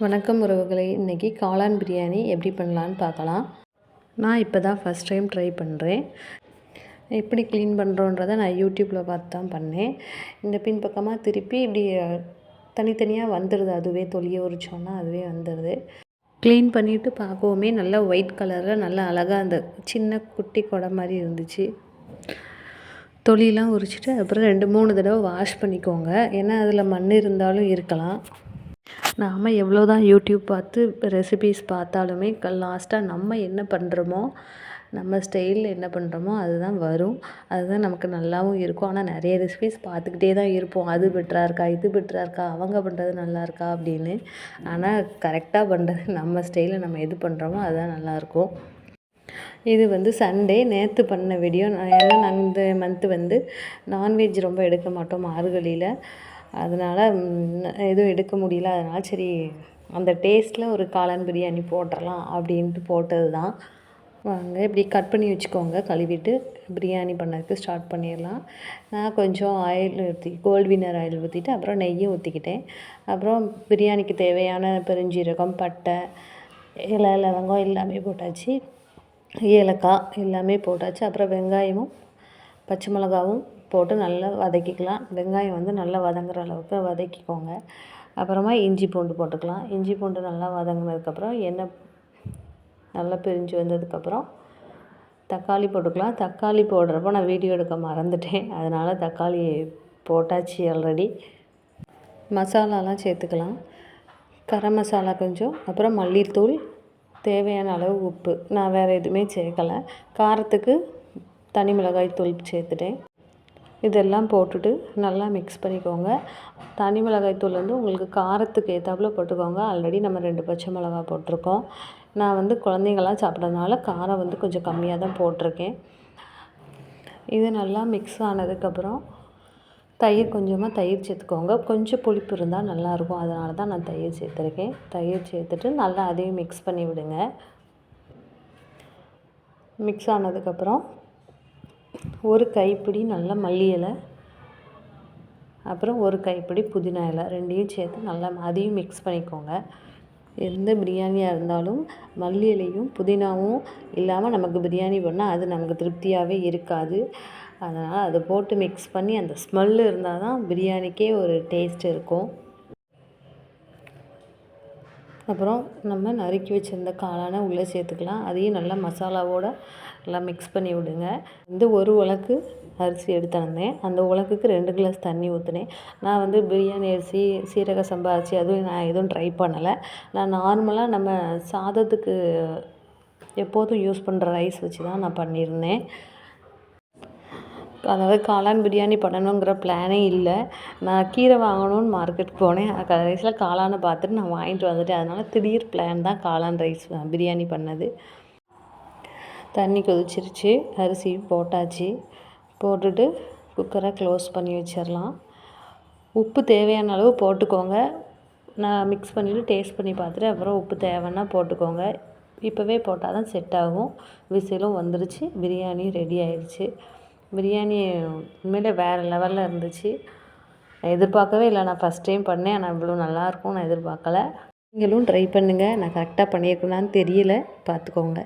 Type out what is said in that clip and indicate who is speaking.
Speaker 1: வணக்கம் உறவுகளை. இன்றைக்கி காளான் பிரியாணி எப்படி பண்ணலான்னு பார்க்கலாம். நான் இப்போ தான் ஃபஸ்ட் டைம் ட்ரை பண்ணுறேன் எப்படி க்ளீன் பண்ணுறோன்றதை நான் யூடியூப்பில் பார்த்து தான் பண்ணேன். இந்த பின் பக்கமாக திருப்பி இப்படி தனித்தனியாக வந்துடுது அதுவே தொலியை உரிச்சோன்னா அதுவே வந்துடுது க்ளீன் பண்ணிவிட்டு பார்க்கவுமே நல்லா ஒயிட் கலரில் நல்லா அழகாக அந்த சின்ன குட்டி குடை மாதிரி இருந்துச்சு. தொலிலாம் உரிச்சிட்டு அப்புறம் ரெண்டு மூணு தடவை வாஷ் பண்ணிக்கோங்க. ஏன்னா அதில் மண் இருந்தாலும் இருக்கலாம். நாம் எவ்வளோ தான் யூடியூப் பார்த்து ரெசிபீஸ் பார்த்தாலுமே லாஸ்ட்டாக நம்ம என்ன பண்ணுறோமோ நம்ம ஸ்டைலில் என்ன பண்ணுறோமோ அதுதான் வரும். அதுதான் நமக்கு நல்லாவும் இருக்கும். ஆனால் நிறைய ரெசிபீஸ் பார்த்துக்கிட்டே தான் இருப்போம். அது பெட்டராக இருக்கா இது பெட்டராக இருக்கா அவங்க பண்ணுறது நல்லா இருக்கா அப்படின்னு. ஆனால் கரெக்டாக பண்ணுறது நம்ம ஸ்டைலில் நம்ம எது பண்ணுறோமோ அதுதான் நல்லாயிருக்கும் இது வந்து சண்டே நேற்று பண்ண வீடியோ ஏன்னா நான் இந்த மந்த்து வந்து நான்வெஜ் ரொம்ப எடுக்க மாட்டோம் மார்கழியில். அதனால் எதுவும் எடுக்க முடியல. அதனால் சரி அந்த டேஸ்ட்டில் ஒரு காளான் பிரியாணி போட்டுடலாம் அப்படின்ட்டு போட்டது தான். வாங்க இப்படி கட் பண்ணி வச்சுக்கோங்க. கழுவிட்டு பிரியாணி பண்ணதுக்கு ஸ்டார்ட் பண்ணிடலாம். நான் கொஞ்சம் ஆயில் ஊற்றி கோல்ட் வினர் ஆயில் ஊற்றிட்டு அப்புறம் நெய்யும் ஊற்றிக்கிட்டேன் அப்புறம் பிரியாணிக்கு தேவையான பெருஞ்சீரகம் பட்டை இலை லவங்கம் எல்லாமே போட்டாச்சு. ஏலக்காய் எல்லாமே போட்டாச்சு. அப்புறம் வெங்காயமும் பச்சை மிளகாவும் போட்டு நல்லா வதக்கிக்கலாம். வெங்காயம் வந்து நல்லா வதங்குற அளவுக்கு வதக்கிக்கோங்க. அப்புறமா இஞ்சி பூண்டு போட்டுக்கலாம். இஞ்சி பூண்டு நல்லா வதங்கினதுக்கப்புறம் எண்ணெய் நல்லா பிரிஞ்சு வந்ததுக்கப்புறம் தக்காளி போட்டுக்கலாம். தக்காளி போடுறப்போ நான் வீடியோ எடுக்க மறந்துட்டேன். அதனால் தக்காளி போட்டாச்சு ஆல்ரெடி மசாலாலாம் சேர்த்துக்கலாம். கரம் மசாலா கொஞ்சம். அப்புறம் மல்லித்தூள் தேவையான அளவு உப்பு. நான் வேறு எதுவுமே சேர்க்கலை. காரத்துக்கு தனி மிளகாய் தூள் சேர்த்துட்டேன். இதெல்லாம் போட்டுட்டு நல்லா மிக்ஸ் பண்ணிக்கோங்க. தனி மிளகாய் தூள் வந்து உங்களுக்கு காரத்துக்கு ஏற்றாப்புல போட்டுக்கோங்க. ஆல்ரெடி நம்ம ரெண்டு பச்சை மிளகா போட்டிருக்கோம். நான் வந்து குழந்தைங்கள்லாம் சாப்பிட்றதுனால காரம் வந்து கொஞ்சம் கம்மியாக தான் போட்டிருக்கேன். இது நல்லா மிக்ஸ் ஆனதுக்கப்புறம் தயிர் கொஞ்சமாக தயிர் சேர்த்துக்கோங்க. கொஞ்சம் புளிப்பு இருந்தால் நல்லாயிருக்கும் அதனால தான் நான் தயிர் சேர்த்துருக்கேன். தயிர் சேர்த்துட்டு நல்லா அதையும் மிக்ஸ் பண்ணி விடுங்க. மிக்ஸ் ஆனதுக்கப்புறம் ஒரு கைப்பிடி நல்ல மல்லி இலை அப்புறம் ஒரு கைப்பிடி புதினா இலை ரெண்டையும் சேர்த்து நல்லா அதையும் மிக்ஸ் பண்ணிக்கோங்க. எந்த பிரியாணியாக இருந்தாலும் மல்லி இலையும் புதினாவும் இல்லாமல் நமக்கு பிரியாணி பண்ணால் அது நமக்கு திருப்தியாகவே இருக்காது. அதனால் அதை போட்டு மிக்ஸ் பண்ணி அந்த ஸ்மெல் இருந்தால் தான் பிரியாணிக்கே ஒரு டேஸ்ட் இருக்கும். அப்புறம் நம்ம நறுக்கி வச்சுருந்த காளானை உள்ளே சேர்த்துக்கலாம். அதையும் நல்லா மசாலாவோடு நல்லா மிக்ஸ் பண்ணி விடுங்க. வந்து ஒரு உலக்கு அரிசி எடுத்து வந்தேன் அந்த உலக்குக்கு ரெண்டு கிளாஸ் தண்ணி ஊற்றினேன் நான் வந்து பிரியாணி அரிசி சீரக சம்பா அரிசி அதுவும் நான் எதுவும் ட்ரை பண்ணலை. நான் நார்மலாக நம்ம சாதத்துக்கு எப்போதும் யூஸ் பண்ணுற ரைஸ் வச்சு தான் நான் பண்ணியிருந்தேன். அதாவது காளான் பிரியாணி பண்ணணுங்கிற பிளானே இல்லை. நான் கீரை வாங்கணும்னு மார்க்கெட் போனேன். கடைசியில் காளானை பார்த்துட்டு நான் வாங்கிட்டு வந்துட்டேன். அதனால் திடீர் பிளான் தான் காளான் ரைஸ் பிரியாணி பண்ணது. தண்ணி கொதிச்சிருச்சு அரிசி போட்டாச்சு. போட்டுட்டு குக்கரை க்ளோஸ் பண்ணி வச்சிடலாம் உப்பு தேவையான அளவு போட்டுக்கோங்க. நான் மிக்ஸ் பண்ணிவிட்டு டேஸ்ட் பண்ணி பார்த்துட்டு அப்புறம் உப்பு தேவைன்னா போட்டுக்கோங்க. இப்போவே போட்டால் தான் செட் ஆகும். விசிலும் வந்துருச்சு பிரியாணி ரெடி ஆயிடுச்சு பிரியாணி உண்மையிலே வேறு லெவலில் இருந்துச்சு. எதிர்பார்க்கவே இல்லை. நான் ஃபஸ்ட் டைம் பண்ணேன். ஆனால் இவ்வளோ நல்லாயிருக்கும் நான் எதிர்பார்க்கல. நீங்களும் ட்ரை பண்ணுங்கள் நான் கரெக்டாக பண்ணியிருக்கேனான்னு தெரியல. பார்த்துக்கோங்க.